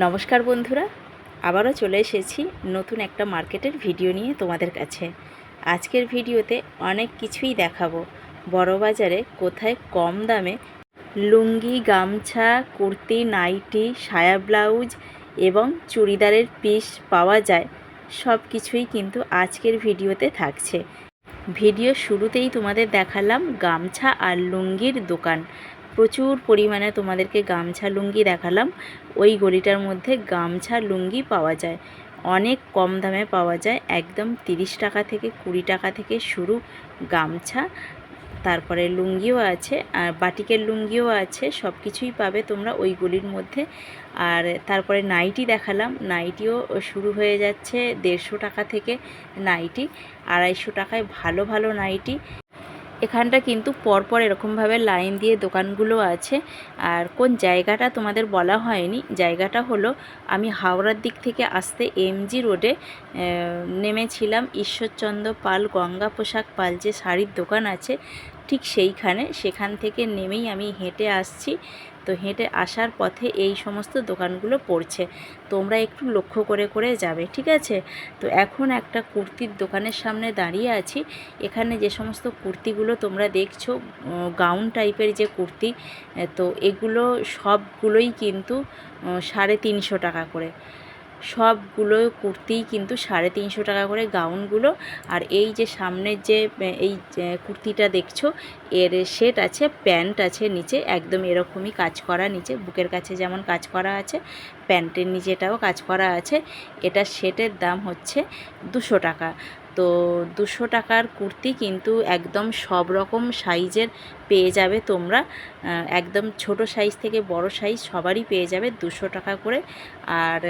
নমস্কার বন্ধুরা, আবারও চলে এসেছি নতুন একটা মার্কেটের ভিডিও নিয়ে তোমাদের কাছে। আজকের ভিডিওতে অনেক কিছুই দেখাবো। বড় বাজারে কোথায় কম দামে লুঙ্গি, গামছা, কুর্তি, নাইটি, সায়া ব্লাউজ এবং চুড়িদারের পিস পাওয়া যায়, সব কিছুই কিন্তু আজকের ভিডিওতে থাকছে। ভিডিও শুরুতেই তোমাদের দেখালাম গামছা আর লুঙ্গির দোকান। প্রচুর পরিমাণে তোমাদেরকে গামছা লুঙ্গি দেখালাম। ওই গলিটার মধ্যে গামছা লুঙ্গি পাওয়া যায়। অনেক কম দামে পাওয়া যায়। একদম তিরিশ টাকা থেকে কুড়ি টাকা থেকে শুরু গামছা। তারপরে লুঙ্গিও আছে, আর বাটিকের লুঙ্গিও আছে সব কিছুই পাবে তোমরা ওই গলির মধ্যে। আর তারপরে নাইটি দেখালাম। নাইটিও শুরু হয়ে যাচ্ছে দেড়শো টাকা থেকে নাইটি, আড়াইশো টাকায় ভালো ভালো নাইটি। এখানটা কিন্তু পরপর এরকমভাবে লাইন দিয়ে দোকানগুলো আছে। আর কোন জায়গাটা তোমাদের বলা হয়নি, জায়গাটা হলো আমি হাওড়ার দিক থেকে আসতে এমজি রোডে নেমেছিলাম ঈশ্বরচন্দ্র পাল গঙ্গা পোশাক পাল যে শাড়ির দোকান আছে ঠিক সেইখানে সেখান থেকে নেমেই আমি হেঁটে আসছি। তো হেঁটে আসার পথে এই সমস্ত দোকানগুলো পড়ছে। তোমরা একটু লক্ষ্য করে করে যাবে, ঠিক আছে? তো এখন একটা কুর্তির দোকানের সামনে দাঁড়িয়ে আছি। এখানে যে সমস্ত কুর্তিগুলো তোমরা দেখছ গাউন টাইপের যে কুর্তি তো এগুলো সবগুলোই কিন্তু সাড়ে তিনশো টাকা করে। সবগুলো কুর্তিই কিন্তু সাড়ে তিনশো টাকা করে গাউনগুলো। আর এই যে সামনের যে এই কুর্তিটা দেখছ, এর সেট আছে, প্যান্ট আছে নিচে, একদম এরকমই কাজ করা নিচে, বুকের কাছে যেমন কাজ করা আছে, প্যান্টের নিচেটাও কাজ করা আছে। এটা সেটের দাম হচ্ছে দুশো টাকা। তো দুশো টাকার কুর্তি কিন্তু একদম সব রকম সাইজের পেয়ে যাবে তোমরা। একদম ছোট সাইজ থেকে বড় সাইজ সবারই পেয়ে যাবে দুশো টাকা করে। আর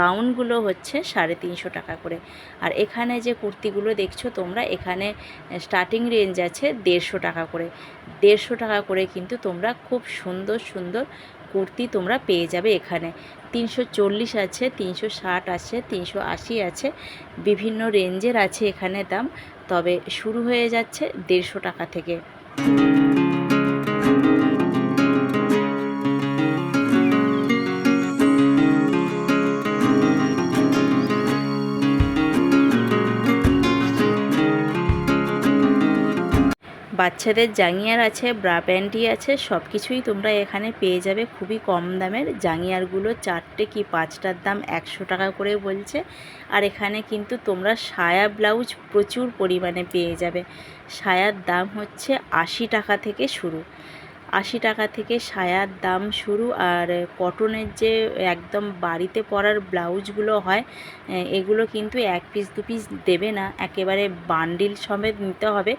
গাউনগুলো হচ্ছে সাড়ে তিনশো টাকা করে। আর এখানে যে কুর্তিগুলো দেখছ তোমরা, এখানে স্টার্টিং রেঞ্জ আছে দেড়শো টাকা করে। দেড়শো টাকা করে কিন্তু তোমরা খুব সুন্দর সুন্দর কুর্তি তোমরা পেয়ে যাবে এখানে। তিনশো চল্লিশ আছে, তিনশো ষাট আছে, তিনশো আশি আছে, বিভিন্ন রেঞ্জের আছে এখানে দাম। তবে শুরু হয়ে যাচ্ছে দেড়শো টাকা থেকে। বাচ্চাদের জাঙ্গিয়ার আছে ব্রা প্যান্টি আছে সব কিছুই তোমরা এখানে পেয়ে যাবে খুবই কম দামের। জাঙ্গিয়ারগুলো চারটে কি পাঁচটার দাম একশো টাকা করে বলছে। আর এখানে কিন্তু তোমরা সায়া ব্লাউজ প্রচুর পরিমাণে পেয়ে যাবে। সায়ার দাম হচ্ছে আশি টাকা থেকে শুরু। আশি টাকা থেকে সায়ার দাম শুরু। আর কটনের যে একদম বাড়িতে পরার ব্লাউজগুলো হয়, এগুলো কিন্তু এক পিস দু পিস দেবে না। একেবারে বান্ডিল সমেত নিতে হবে।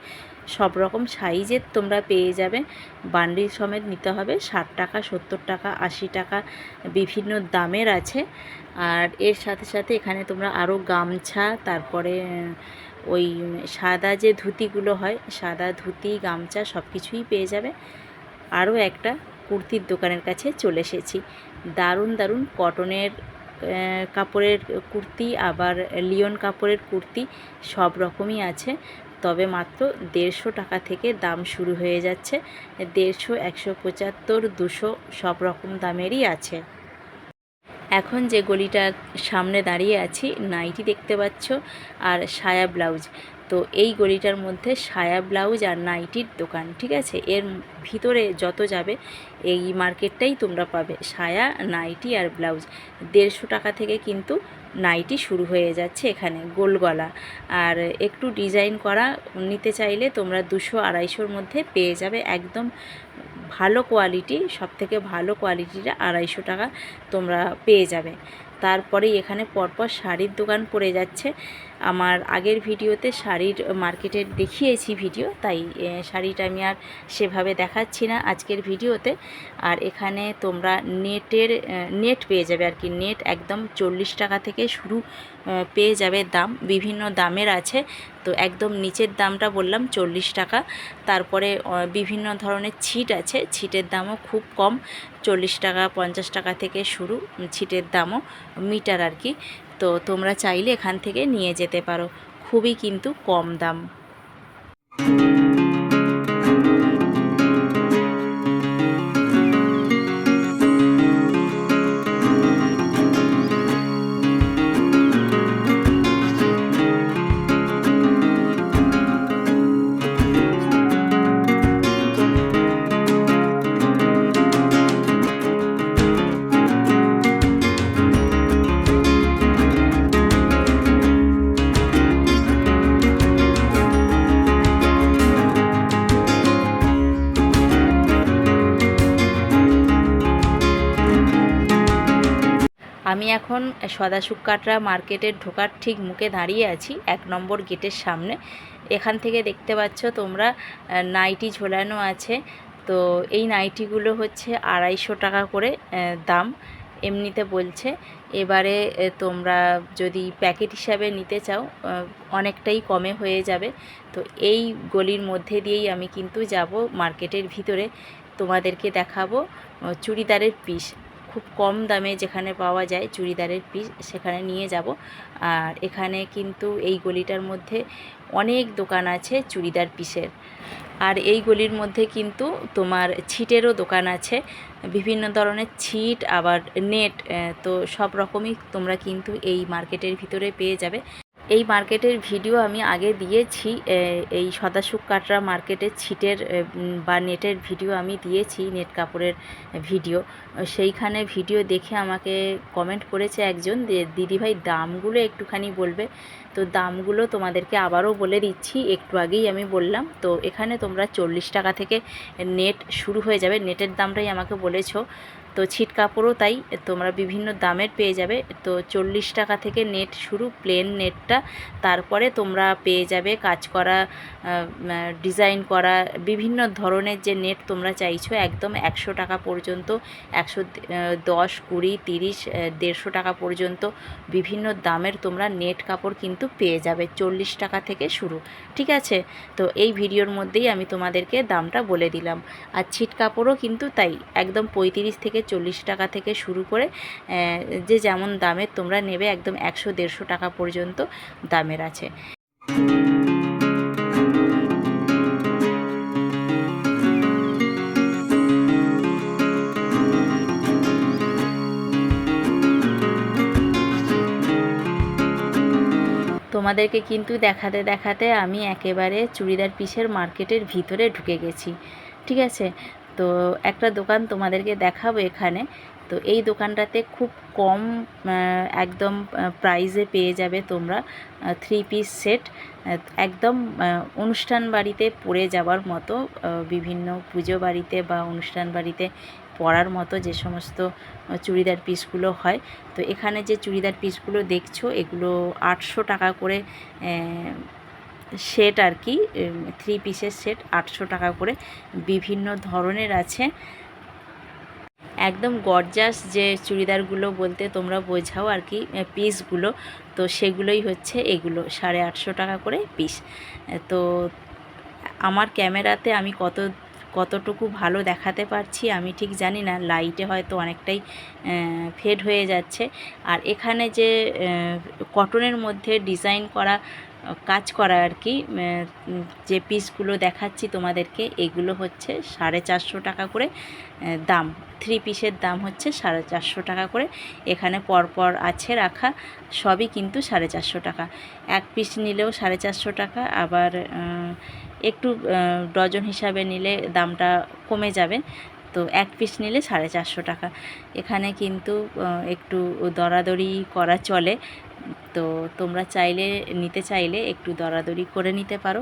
সব রকম সাইজের তোমরা পেয়ে যাবে। বান্ডিল সমেত নিতে হবে ষাট টাকা, সত্তর টাকা, আশি টাকা বিভিন্ন দামের আছে। আর এর সাথে সাথে এখানে তোমরা আরও গামছা, তারপরে ওই সাদা যে ধুতিগুলো হয়, সাদা ধুতি, গামছা সব কিছুই পেয়ে যাবে। আরও একটা কুর্তির দোকানের কাছে চলে এসেছি। দারুণ দারুণ কটনের কাপড়ের কুর্তি, আবার লিওন কাপড়ের কুর্তি সব রকমই আছে। তবে মাত্র দেড়শো টাকা থেকে দাম শুরু হয়ে যাচ্ছে। দেড়শো, একশো পঁচাত্তর, দুশো সব রকম দামেরই আছে। এখন যে গলিটার সামনে দাঁড়িয়ে আছি, নাইটি দেখতে পাচ্ছ আর সায়া ব্লাউজ। তো এই গলিটার মধ্যে সায়া ব্লাউজ আর নাইটির দোকান, ঠিক আছে? এর ভিতরে যত যাবে, এই মার্কেটটাই তোমরা পাবে, সায়া, নাইটি আর ব্লাউজ। দেড়শো টাকা থেকে কিন্তু নাইটি শুরু হয়ে যাচ্ছে এখানে, গোল গলা। আর একটু ডিজাইন করা নিতে চাইলে তোমরা দুশো আড়াইশোর মধ্যে পেয়ে যাবে একদম ভালো কোয়ালিটি সব থেকে ভালো কোয়ালিটিটা আড়াইশো টাকা তোমরা পেয়ে যাবে। তারপরেই এখানে পরপর শাড়ির দোকান পড়ে যাচ্ছে। আমার আগের ভিডিওতে শাড়ির মার্কেটের দেখিয়েছি ভিডিও, তাই শাড়িটা আমি আর সেভাবে দেখাচ্ছি না আজকের ভিডিওতে। আর এখানে তোমরা নেটের নেট পেয়ে যাবে আর কি। নেট একদম চল্লিশ টাকা থেকে শুরু পেয়ে যাবে দাম। বিভিন্ন দামের আছে। তো একদম নিচের দামটা বললাম চল্লিশ টাকা। তারপরে বিভিন্ন ধরনের ছিট আছে। ছিটের দামও খুব কম। চল্লিশ টাকা, পঞ্চাশ টাকা থেকে শুরু ছিটের দামও, মিটার আর কি। তো তোমরা চাইলে এখান থেকে নিয়ে যেতে পারো। খুবই কিন্তু কম দাম। এখন সদাসুখ কাটরা মার্কেটের ঢোকার ঠিক মুখে দাঁড়িয়ে আছি, এক নম্বর গেটের সামনে। এখান থেকে দেখতে পাচ্ছ তোমরা নাইটি ঝোলানো আছে। তো এই নাইটিগুলো হচ্ছে আড়াইশো টাকা করে দাম এমনিতে বলছে। এবারে তোমরা যদি প্যাকেট হিসাবে নিতে চাও অনেকটাই কমে হয়ে যাবে। তো এই গলির মধ্যে দিয়েই আমি কিন্তু যাব মার্কেটের ভিতরে। তোমাদেরকে দেখাবো চুড়িদারের পিস। খুব কম দামে যেখানে পাওয়া যায় চুড়িদারের পিস, সেখানে নিয়ে যাব। আর এখানে কিন্তু এই গলিটার মধ্যে অনেক দোকান আছে চুড়িদার পিসের। আর এই গলির মধ্যে কিন্তু তোমার ছিটেরও দোকান আছে। বিভিন্ন ধরনের ছিট, আবার নেট তো সব রকমই তোমরা কিন্তু এই মার্কেটের ভিতরে পেয়ে যাবে। এই মার্কেটের ভিডিও আমি আগে দিয়েছি এই সদাসুখ কাটরা মার্কেটের ছিটের বা নেটের ভিডিও আমি দিয়েছি, নেট কাপড়ের ভিডিও। সেইখানে ভিডিও দেখে আমাকে কমেন্ট করেছে একজন দিদিভাই দামগুলো একটুখানি বলবে? তো দামগুলো তোমাদেরকে আবারও বলে দিচ্ছি, একটু আগেই আমি বললাম। তো এখানে তোমরা চল্লিশ টাকা থেকে নেট শুরু হয়ে যাবে। নেটের দামটাই আমাকে বলেছ। তো ছিট কাপড়ও তাই, তোমরা বিভিন্ন দামের পেয়ে যাবে। তো চল্লিশ টাকা থেকে নেট শুরু, প্লেন নেটটা। তারপরে তোমরা পেয়ে যাবে কাজ করা ডিজাইন করা, বিভিন্ন ধরনের যে নেট তোমরা চাইছো, একদম একশো টাকা পর্যন্ত, একশো দশ, কুড়ি, তিরিশ দেড়শো টাকা পর্যন্ত বিভিন্ন দামের তোমরা নেট কাপড় কিন্তু পেয়ে যাবে চল্লিশ টাকা থেকে শুরু। ঠিক আছে? তো এই ভিডিওর মধ্যেই আমি তোমাদেরকে দামটা বলে দিলাম। আর ছিট কাপড়ও কিন্তু তাই, একদম পঁয়ত্রিশ থেকে চল্লিশ টাকা থেকে শুরু করে যে যেমন দামের তোমরা নেবে একদম একশো দেড়শো টাকা পর্যন্ত দামের আছে। তোমাদেরকে কিন্তু দেখাতে দেখাতে আমি একেবারে চুড়িদার পিসের মার্কেটের ভিতরে ঢুকে গেছি, ঠিক আছে? তো একটা দোকান তোমাদেরকে দেখাবো এখানে। তো এই দোকানটাতে খুব কম একদম প্রাইজে পেয়ে যাবে তোমরা থ্রি পিস সেট একদম অনুষ্ঠান বাড়িতে পরে যাওয়ার মতো বিভিন্ন পুজো বাড়িতে বা অনুষ্ঠান বাড়িতে পরার মতো যে সমস্ত চুড়িদার পিসগুলো হয়। তো এখানে যে চুড়িদার পিসগুলো দেখছ, এগুলো আটশো টাকা করে সেট আর কি থ্রি পিসের সেট আটশো টাকা করে। বিভিন্ন ধরনের আছে। একদম গরজাস যে চুড়িদারগুলো বলতে তোমরা বোঝাও আর কি পিসগুলো তো সেগুলোই হচ্ছে এগুলো, সাড়ে আটশো টাকা করে পিস তো আমার ক্যামেরাতে আমি কত, কতটুকু ভালো দেখাতে পারছি আমি ঠিক জানি না। লাইটে হয়তো অনেকটাই ফেড হয়ে যাচ্ছে। আর এখানে যে কটনের মধ্যে ডিজাইন করা কাজ করা আর কি যে পিসগুলো দেখাচ্ছি তোমাদেরকে, এগুলো হচ্ছে সাড়ে চারশো টাকা করে দাম। থ্রি পিসের দাম হচ্ছে সাড়ে চারশো টাকা করে। এখানে পরপর আছে রাখা, সবই কিন্তু সাড়ে চারশো টাকা। এক পিস নিলেও সাড়ে চারশো টাকা, আবার একটু ডজন হিসাবে নিলে দামটা কমে যাবে। তো এক পিস নিলে সাড়ে চারশো টাকা। এখানে কিন্তু একটু দরাদরি করা চলে। তো তোমরা চাইলে, নিতে চাইলে একটু দরাদরি করে নিতে পারো।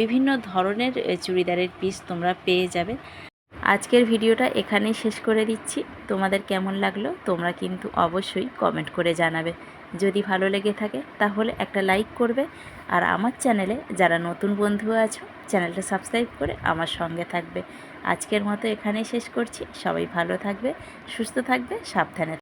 বিভিন্ন ধরনের চুড়িদারের পিস তোমরা পেয়ে যাবে। আজকের ভিডিওটা এখানেই শেষ করে দিচ্ছি। তোমাদের কেমন লাগল তোমরা কিন্তু অবশ্যই কমেন্ট করে জানাবে। যদি ভালো লেগে থাকে তাহলে একটা লাইক করবে। আর আমার চ্যানেলে যারা নতুন বন্ধু আছো, চ্যানেলটা সাবস্ক্রাইব করে আমার সঙ্গে থাকবে। আজকের মতো এখানেই শেষ করছি। সবাই ভালো থাকবে, সুস্থ থাকবে, সাবধানে